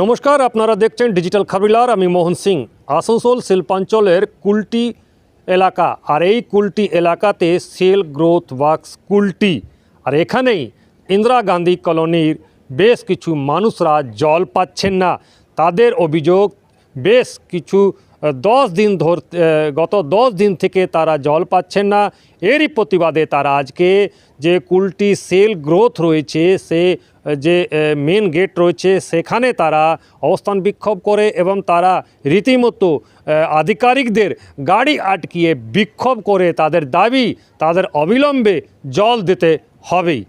নমস্কার, আপনারা দেখছেন ডিজিটাল খাবিলার আমি মোহন সিং। আসানসোল শিল্পাঞ্চলের কুলটি এলাকা, আর এই কুলটি এলাকাতে সেল গ্রোথ ওয়ার্কস কুলটি। আর এখানেই ইন্দিরা গান্ধী কলোনির বেশ কিছু মানুষরা জল পাচ্ছেন না। তাদের অভিযোগ, বেশ কিছু দশ দিন ধর গত দশ দিন থেকে তারা জল পাচ্ছেন না। এরই প্রতিবাদে তারা আজকে যে কুলটি সেল গ্রোথ রয়েছে, সে, যে মেন গেট রয়েছে, সেখানে তারা অবস্থান বিক্ষোভ করে এবং তারা রীতিমতো আধিকারিকদের গাড়ি আটকিয়ে বিক্ষোভ করে তাদের দাবি, তাদের অবিলম্বে জল দিতে হবেই।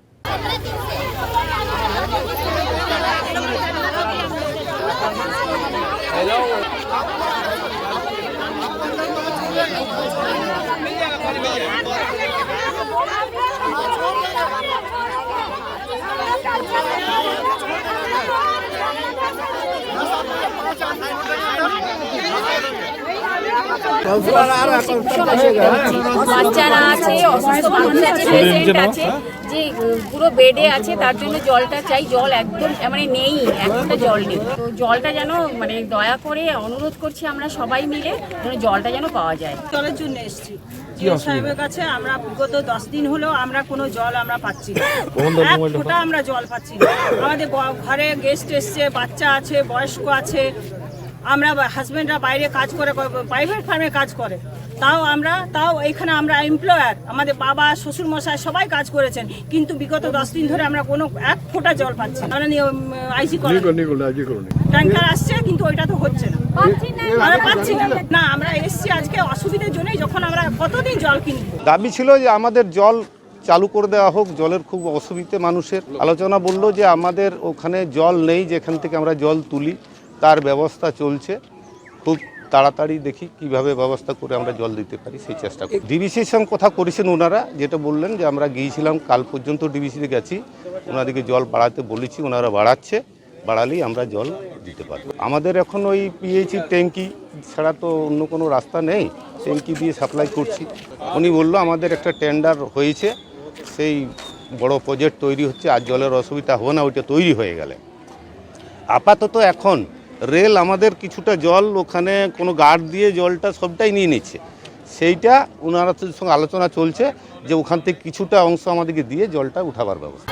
বাচ্চারা আছে অসুস্থ মানুষ আছে পেশেন্ট আছে যে পুরো বেডে আছে তার জন্য জলটা চাই। জল একদম মানে নেই একটা জল নেই। তো জলটা যেন মানে দয়া করে অনুরোধ করছি আমরা সবাই মিলে যেন জলটা যেন পাওয়া যায়। জলের জন্য এসেছি। জিও সাহেবের কাছে আমরা বিগত দশ দিন হলেও আমরা কোনো জল আমরা পাচ্ছি না। এক ফোঁটা আমরা জল পাচ্ছি না। আমাদের ঘরে গেস্ট এসছে বাচ্চা আছে বয়স্ক আছে আমরা হাজব্যান্ডরা বাইরে কাজ করে প্রাইভেট ফার্মে কাজ করে। তাও আমরা তাও এখানে আমরা এমপ্লয়ার আমাদের বাবা শ্বশুর মশাই সবাই কাজ করেছেন। কিন্তু বিগত দশ দিন ধরে আমরা কোনো এক ফোঁটা জল পাচ্ছি না। আমরা আইসি করি ট্যাঙ্কার আসছে কিন্তু ওইটা তো হচ্ছে না। আমরা পাচ্ছি না। না আমরা এসছি আজকে অসুবিধার জন্যই যখন আমরা কতদিন জল কিনবো? দাবি ছিল যে আমাদের জল চালু করে দেওয়া হোক জলের খুব অসুবিধে মানুষের। আলোচনা বলল যে আমাদের ওখানে জল নেই যেখান থেকে আমরা জল তুলি। তার ব্যবস্থা চলছে। খুব তাড়াতাড়ি দেখি কীভাবে ব্যবস্থা করে আমরা জল দিতে পারি, সেই চেষ্টা করি। ডিবিসির সঙ্গে কথা করেছেন ওনারা, যেটা বললেন যে আমরা গিয়েছিলাম, কাল পর্যন্ত ডিবিসিতে গেছি। ওনাদেরকে জল বাড়াতে বলেছি, ওনারা বাড়াচ্ছে, বাড়ালেই আমরা জল দিতে পারব। আমাদের এখন ওই পিএইচি ট্যাঙ্কি ছাড়া তো অন্য কোনো রাস্তা নেই, ট্যাঙ্কি দিয়ে সাপ্লাই করছি। উনি বলল, আমাদের একটা টেন্ডার হয়েছে, সেই বড় প্রজেক্ট তৈরি হচ্ছে, আর জলের অসুবিধা হবে না, ওইটা তৈরি হয়ে গেলে। আপাতত এখন রেল আমাদের কিছুটা জল ওখানে কোনো গার্ড দিয়ে জলটা সবটাই নিয়ে নিচ্ছে। সেইটা ওনারা সঙ্গে আলোচনা চলছে যে ওখান থেকে কিছুটা অংশ আমাদেরকে দিয়ে জলটা উঠাবার ব্যবস্থা।